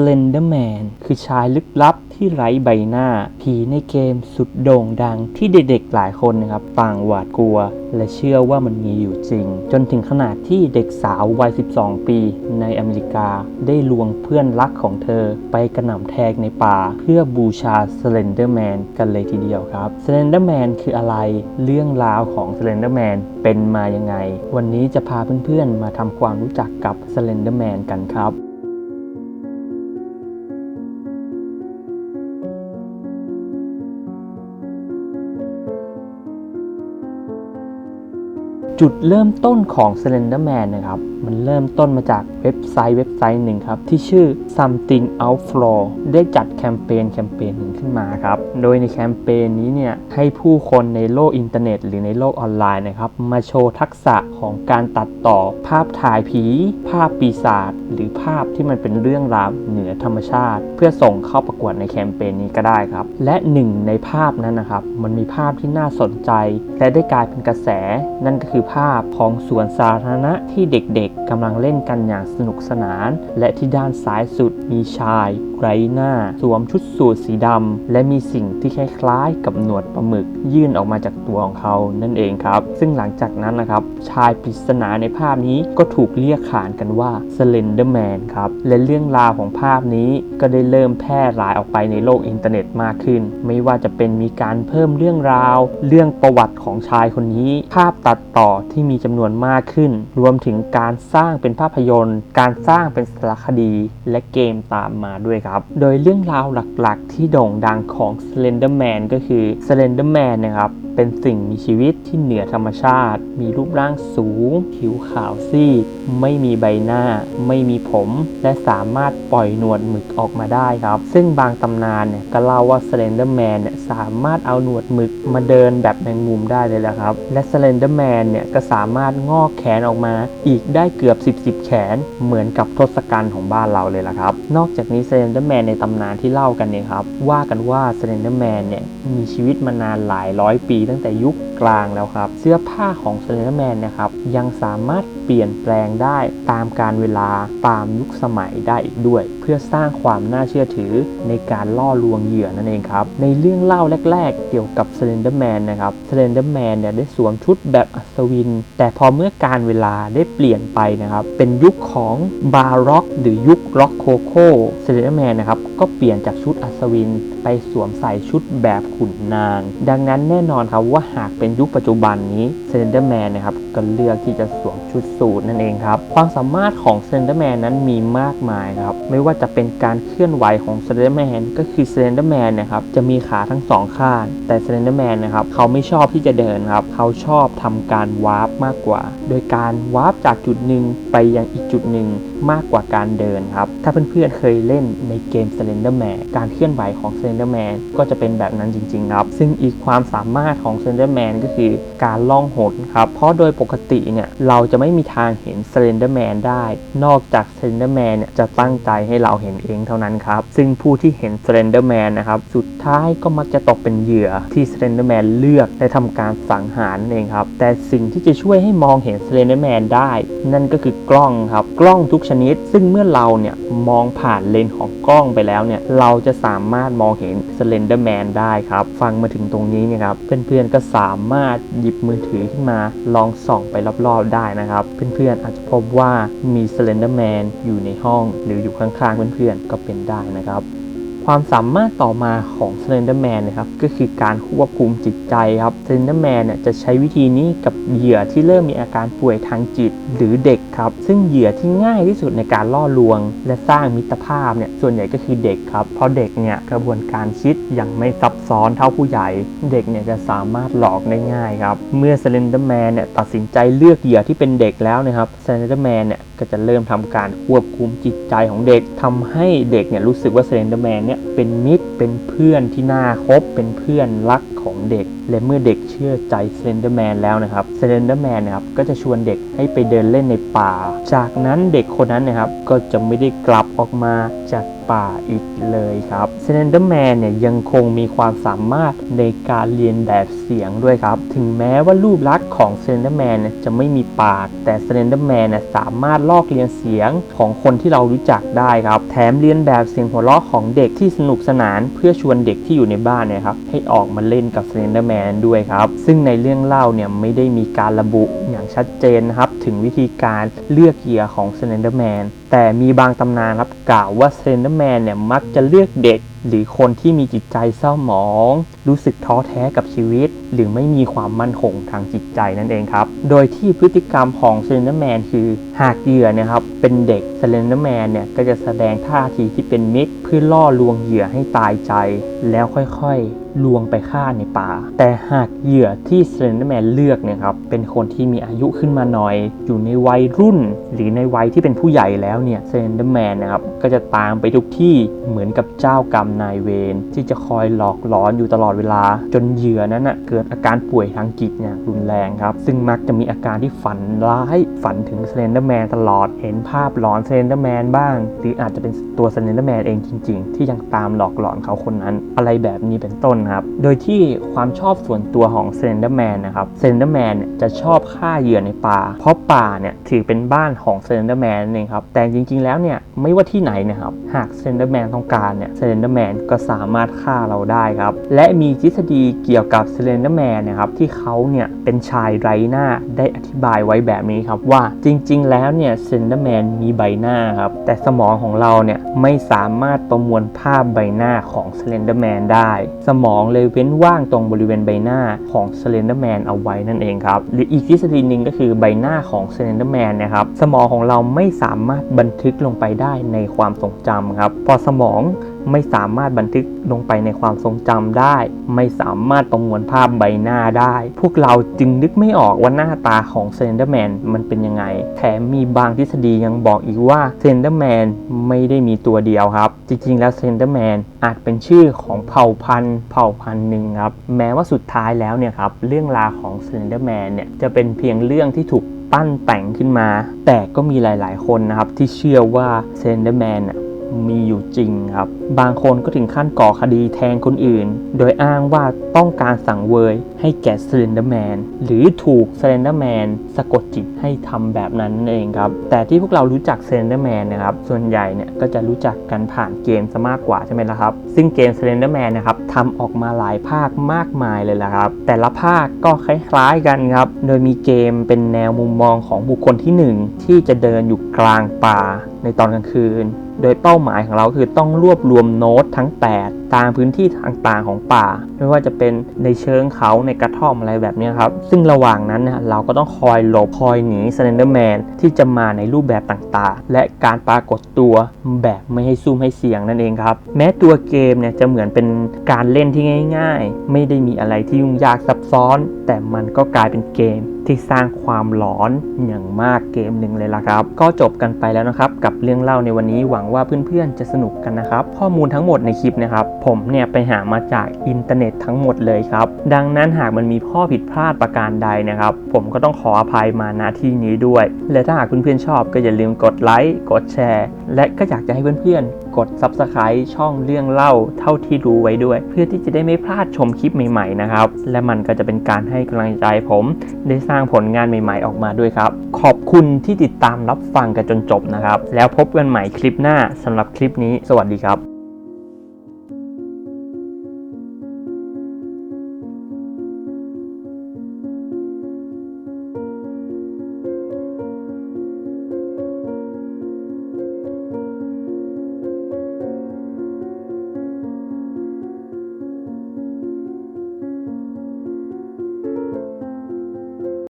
เลนเดอร์แมนคือชายลึกลับที่ไร้ใบหน้า ผีในเกมสุดโด่งดังที่เด็กๆหลายคนนะครับต่างหวาดกลัว และเชื่อว่ามันมีอยู่จริง จนถึงขนาดที่เด็กสาววัย 12 ปีในอเมริกา ได้ลวงเพื่อนรักของเธอ ไปกระหน่ำแทงในป่า เพื่อบูชาสเลนเดอร์แมนกันเลยทีเดียวครับสเลนเดอร์แมนคืออะไรเรื่องราวของสเลนเดอร์แมนเป็นมายังไง วันนี้จะพาเพื่อนๆมาทำความรู้จักกับสเลนเดอร์แมนกันครับ จุดเริ่มต้นของ Slender Man นะครับ มันเริ่มต้นมาจากเว็บไซต์เว็บไซต์หนึ่งครับ ที่ชื่อ Something Outflow ได้จัดแคมเปญแคมเปญหนึ่งขึ้นมาครับ โดยในแคมเปญนี้เนี่ย ให้ผู้คนในโลกอินเทอร์เน็ต หรือในโลกออนไลน์นะครับ มาโชว์ทักษะของการตัดต่อภาพถ่ายผี ภาพปีศาจหรือภาพที่มันเป็นเรื่องราวเหนือธรรมชาติ เพื่อส่งเข้าประกวดในแคมเปญนี้ก็ได้ครับ และหนึ่งในภาพนั้นนะครับมันมีภาพที่น่าสนใจ และได้กลายเป็นกระแส นั่นก็คือภาพของสวนสาธารณะที่เด็กๆกำลังเล่นกันอย่างสนุกสนาน และที่ด้านซ้ายสุดมีชายไร้หน้า สวมชุดสูทสีดำและมีสิ่งที่คล้ายๆ กับหนวดปลาหมึก ยื่นออกมาจากตัวของเขานั่นเองครับ ซึ่งหลังจากนั้นนะครับ ชายปริศนาในภาพนี้ก็ถูกเรียกขานกันว่า Slender Man ครับ และเรื่องราวของภาพนี้ก็ได้เริ่มแพร่หลายออกไปในโลกอินเทอร์เน็ตมากขึ้น ไม่ว่าจะเป็นมีการเพิ่มเรื่องราว เรื่องประวัติของชายคนนี้ ภาพตัดต่อที่มีจำนวนมากขึ้น รวมถึงการสร้างเป็นภาพยนตร์ การสร้างเป็นสารคดีและเกมตามมาด้วยครับ โดยเรื่องราวหลักๆ ที่โด่งดังของ Slender Man ก็คือ Slender Man นะครับเป็นสิ่งมีชีวิตที่เหนือธรรมชาติ มีรูปร่างสูง ผิวขาวซีด ไม่มีใบหน้า ไม่มีผม และสามารถปล่อยหนวดหมึกออกมาได้ครับ ซึ่งบางตำนานเนี่ยก็เล่าว่า Slender Man เนี่ยสามารถเอาหนวดหมึกมาเดินแบบแมงมุมได้เลยแหละครับ และ Slender Man เนี่ยก็สามารถงอกแขนออกมาอีกได้เกือบ 10สิบแขน เหมือนกับทศกัณฐ์ของบ้านเราเลยละครับ นอกจากนี้ Slender Man ในตำนานที่เล่ากันเนี่ยครับ ว่ากันว่า Slender Man เนี่ยมีชีวิตมานานหลายร้อยปีตั้งแต่ยุคกลางแล้วครับ เสื้อผ้าของเซนเดอร์แมนะครับยังสามารถ ปลี่ยนแปลงได้ตามการเวลาตามยุคสมัยได้อีกด้วย เพื่อสร้างความน่าเชื่อถือในการล่อลวงเหยื่อนั่นเองครับ ในเรื่องเล่าแรก ๆ เกี่ยวกับ Slender Man นะครับ Slender Man เนี่ยได้สวมชุดแบบอัศวิน แต่พอเมื่อการเวลาได้เปลี่ยนไปนะครับ เป็นยุคของบาร็อกหรือยุคร็อกโคโค่ Slender Man นะครับก็เปลี่ยนจากชุดอัศวิน ไปสวมใส่ชุดแบบขุนนาง ดังนั้นแน่นอนครับว่าหากเป็นยุคปัจจุบันนี้ Slender Man นะครับก็เลือกที่จะสวมชุดสูทนั่นเองครับ ความสามารถของ Slender Man นั้นมีมากมายครับ ไม่ว่าจะเป็นการเคลื่อนไหวของ Slender Man ก็คือ Slender Man นนะครับจะมีขาทั้งสองข้าง แต่ Slender Man นนะครับเขาไม่ชอบที่จะเดินครับ เขาชอบทำการวาร์ปมากกว่า โดยการวาร์ปจากจุดหนึ่งไปยังอีกจุดหนึ่งมากกว่าการเดินครับ ถ้าเพื่อนๆเคยเล่นในเกม Slender Man การเคลื่อนไหวของ Slender Man ก็จะเป็นแบบนั้นจริงๆครับ ซึ่งอีกความสามารถของ Slender Man ก็คือการล่องหนครับ เพราะโดยปกติเนี่ยเราจะไม่มีทางเห็น Slender Man ได้ นอกจาก Slender Man เนี่ยจะตั้งใจให้เราเห็นเองเท่านั้นครับ ซึ่งผู้ที่เห็น Slender Man นนะครับ สุดท้ายก็มักจะตกเป็นเหยื่อที่ Slender Man เลือกและทำการสังหารนั่นเองครับ แต่สิ่งที่จะช่วยให้มองเห็น Slender Man ได้ นั่นก็คือกล้องครับ กล้องทุกชนิด ซึ่งเมื่อเราเนี่ยมองผ่านเลนส์ของกล้องไปแล้วเนี่ย เราจะสามารถมองเห็น Slender Man ได้ครับ ฟังมาถึงตรงนี้เนี่ยครับ เพื่อนๆก็สามารถหยิบมือถือขึ้นมาลองส่องไปรอบๆได้นะครับเพื่อนๆอาจจะพบว่ามี Slender Man อยู่ในห้อง หรืออยู่ข้างๆเพื่อนๆก็เป็นได้นะครับ ความสามารถต่อมาของ Slender Man นะครับก็คือการควบคุมจิตใจครับ Slender Man เนี่ยจะใช้วิธีนี้กับเหยื่อที่เริ่มมีอาการป่วยทางจิต หรือเด็กครับ ซึ่งเหยื่อที่ง่ายที่สุดในการล่อลวง และสร้างมิตรภาพเนี่ยส่วนใหญ่ก็คือเด็กครับ เพราะเด็กเนี่ยกระบวนการคิดยังไม่ซับซ้อนเท่าผู้ใหญ่ เด็กเนี่ยจะสามารถหลอกได้ง่ายครับเมื่อ Slender Man เนี่ยตัดสินใจเลือกเหยื่อที่เป็นเด็กแล้วนะครับ Slender Man เนี่ย ก็จะเริ่มทำการควบคุมจิตใจของเด็กทำให้เด็กเนี่ยรู้สึกว่า Slender Man เนี่ยเป็นมิตรเป็นเพื่อนที่น่าคบเป็นเพื่อนรักของเด็ก และเมื่อเด็กเชื่อใจเซเลนเดอร์แมนแล้วนะครับเซเลนเดอร์แมนนะครับก็จะชวนเด็กให้ไปเดินเล่นในป่า จากนั้นเด็กคนนั้นนะครับก็จะไม่ได้กลับออกมาจากป่าอีกเลยครับเซเลนเดอร์แมนเนี่ยยังคงมีความสามารถในการเรียนแบบเสียงด้วยครับ ถึงแม้ว่ารูปลักษณ์ของเซเลนเดอร์แมนเนี่ยจะไม่มีปาก แต่เซเลนเดอร์แมนเนี่ยสามารถลอกเลียนเสียงของคนที่เรารู้จักได้ครับ แถมเรียนแบบเสียงหัวเราะของเด็กที่สนุกสนานเพื่อชวนเด็กที่อยู่ในบ้านเนี่ยครับให้ออกมาเล่นกับเซเลนเดอร์แมนด้วยครับ ซึ่งในเรื่องเล่าเนี่ยไม่ได้มีการระบุอย่างชัดเจนนะครับ ถึงวิธีการเลือกเหยื่อของเซเลนเดอร์แมน แต่มีบางตำนานครับกล่าวว่าเซนเดอร์แมนเนี่ยมักจะเลือกเด็ก หรือคนที่มีจิตใจเศร้าหมอง รู้สึกท้อแท้กับชีวิต หรือไม่มีความมั่นคงทางจิตใจนั่นเองครับ โดยที่พฤติกรรมของเซนเดอร์แมนคือหากเหยื่อนะครับเป็นเด็กเซนเดอร์แมนเนี่ยก็จะแสดงท่าทีที่เป็นมิตร เพื่อล่อลวงเหยื่อให้ตายใจ แล้วค่อยๆลวงไปฆ่าในป่า แต่หากเหยื่อที่เซนเดอร์แมนเลือกเนี่ยครับเป็นคนที่มีอายุขึ้นมาหน่อย อยู่ในวัยรุ่น หรือในวัยที่เป็นผู้ใหญ่แล้วเนี่ยเซนเดอร์แมนนะครับก็จะตามไปทุกที่เหมือนกับเจ้ากรรมนายเวรที่จะคอยหลอกหลอนอยู่ตลอดเวลา จนเหยื่อนั้นนะเกิดอาการป่วยทางจิตอย่างรุนแรงครับ ซึ่งมักจะมีอาการที่ฝันร้ายฝันถึงเซนเดอร์แมนตลอดเห็นภาพหลอนเซนเดอร์แมนบ้าง หรืออาจจะเป็นตัวเซนเดอร์แมนเองจริง ๆ ที่ยังตามหลอกหลอนเขาคนนั้น อะไรแบบนี้เป็นต้นครับโดยที่ความชอบส่วนตัวของเซนเดอร์แมนนะครับเซนเดอร์แมนจะชอบฆ่าเหยื่อในป่า เพราะป่าเนี่ยถือเป็นบ้านของเซนเดอร์แมนนั่นเองครับแต่จจริง ๆ แล้วเนี่ยไม่ว่าที่ไหนนะครับ หากเซนเดอร์แมนต้องการเนี่ยเซนเดอร์แมนก็สามารถฆ่าเราได้ครับ และมีทฤษฎีเกี่ยวกับเซนเดอร์แมนนะครับที่เขาเนี่ยเป็นชายไร้หน้าได้อธิบายไว้แบบนี้ครับว่าจริง ๆ แล้วเนี่ยเซนเดอร์แมนมีใบหน้าครับแต่สมองของเราเนี่ยไม่สามารถประมวลภาพใบหน้าของเซนเดอร์แมนได้ สมองเลยเว้นว่างตรงบริเวณใบหน้าของเซนเดอร์แมนเอาไว้นั่นเองครับหรืออีกทฤษฎีหนึ่งก็คือใบหน้าของเซนเดอร์แมนนะครับสมองของเราไม่สามารถบันทึกลงไปได้ในความทรงจำครับ พอสมองไม่สามารถบันทึกลงไปในความทรงจำได้ ไม่สามารถประมวลภาพใบหน้าได้ พวกเราจึงนึกไม่ออกว่าหน้าตาของเซนเดอร์แมนมันเป็นยังไง แถมมีบางทฤษฎียังบอกอีกว่าเซนเดอร์แมนไม่ได้มีตัวเดียวครับ จริง ๆ แล้วเซนเดอร์แมนอาจเป็นชื่อของเผ่าพันธุ์เผ่าพันธุ์หนึ่งครับ แม้ว่าสุดท้ายแล้วเนี่ยครับเรื่องราวของเซนเดอร์แมนเนี่ยจะเป็นเพียงเรื่องที่ถูก ปั้นแต่งขึ้นมา แต่ก็มีหลาย ๆ คนนะครับที่เชื่อว่าเซนเดอร์แมน มีอยู่จริงครับ บางคนก็ถึงขั้นก่อคดีแทนคนอื่น โดยอ้างว่าต้องการสั่งเวยให้แก่เซเลนเดอร์แมนหรือถูกเซเลนเดอร์แมนสะกดจิตให้ทำแบบนั้นเองครับ แต่ที่พวกเรารู้จักเซเลนเดอร์แมนนะครับ ส่วนใหญ่เนี่ยก็จะรู้จักกันผ่านเกมซะมากกว่าใช่ไหมล่ะครับ ซึ่งเกมเซเลนเดอร์แมนนะครับทำออกมาหลายภาคมากมายเลยละครับ แต่ละภาคก็คล้ายๆกันครับ โดยมีเกมเป็นแนวมุมมองของบุคคลที่หนึ่งที่จะเดินอยู่กลางป่า ในตอนกลางคืน โดยเป้าหมายของเราคือต้องรวบรวมโน้ตทั้ง 8 ตามพื้นที่ต่างๆของป่า ไม่ว่าจะเป็นในเชิงเขาในกระท่อมอะไรแบบนี้ครับ ซึ่งระหว่างนั้นเนี่ยเราก็ต้องคอยหลบคอยหนี s เ e นเดอร์แมนที่จะมาในรูปแบบต่างๆ และการปรากฏตัวแบบไม่ให้ซุ่มให้เสียงนั่นเองครับ แม้ตัวเกมเนี่ยจะเหมือนเป็นการเล่นที่ง่าย ๆ ไม่ได้มีอะไรที่ยุ่งยากซับซ้อน แต่มันก็กลายเป็นเกม ที่สร้างความหลอนอย่างมากเกมหนึ่งเลยล่ะครับ ก็จบกันไปแล้วนะครับกับเรื่องเล่าในวันนี้หวังว่าเพื่อนๆจะสนุกกันนะครับ ข้อมูลทั้งหมดในคลิปนะครับ ผมเนี่ยไปหามาจากอินเทอร์เน็ตทั้งหมดเลยครับ ดังนั้นหากมันมีข้อผิดพลาดประการใดนะครับ ผมก็ต้องขออภัยมาณที่นี้ด้วย และถ้าหากเพื่อนๆชอบก็อย่าลืมกดไลค์กดแชร์ และก็อยากจะให้เพื่อนๆกด Subscribe ช่องเรื่องเล่าเท่าที่รู้ไว้ด้วย เพื่อที่จะได้ไม่พลาดชมคลิปใหม่ๆนะครับ และมันก็จะเป็นการให้กำลังใจผม ได้สร้างผลงานใหม่ๆออกมาด้วยครับ ขอบคุณที่ติดตามรับฟังกันจนจบนะครับ แล้วพบกันใหม่คลิปหน้าสำหรับคลิปนี้ สวัสดีครับ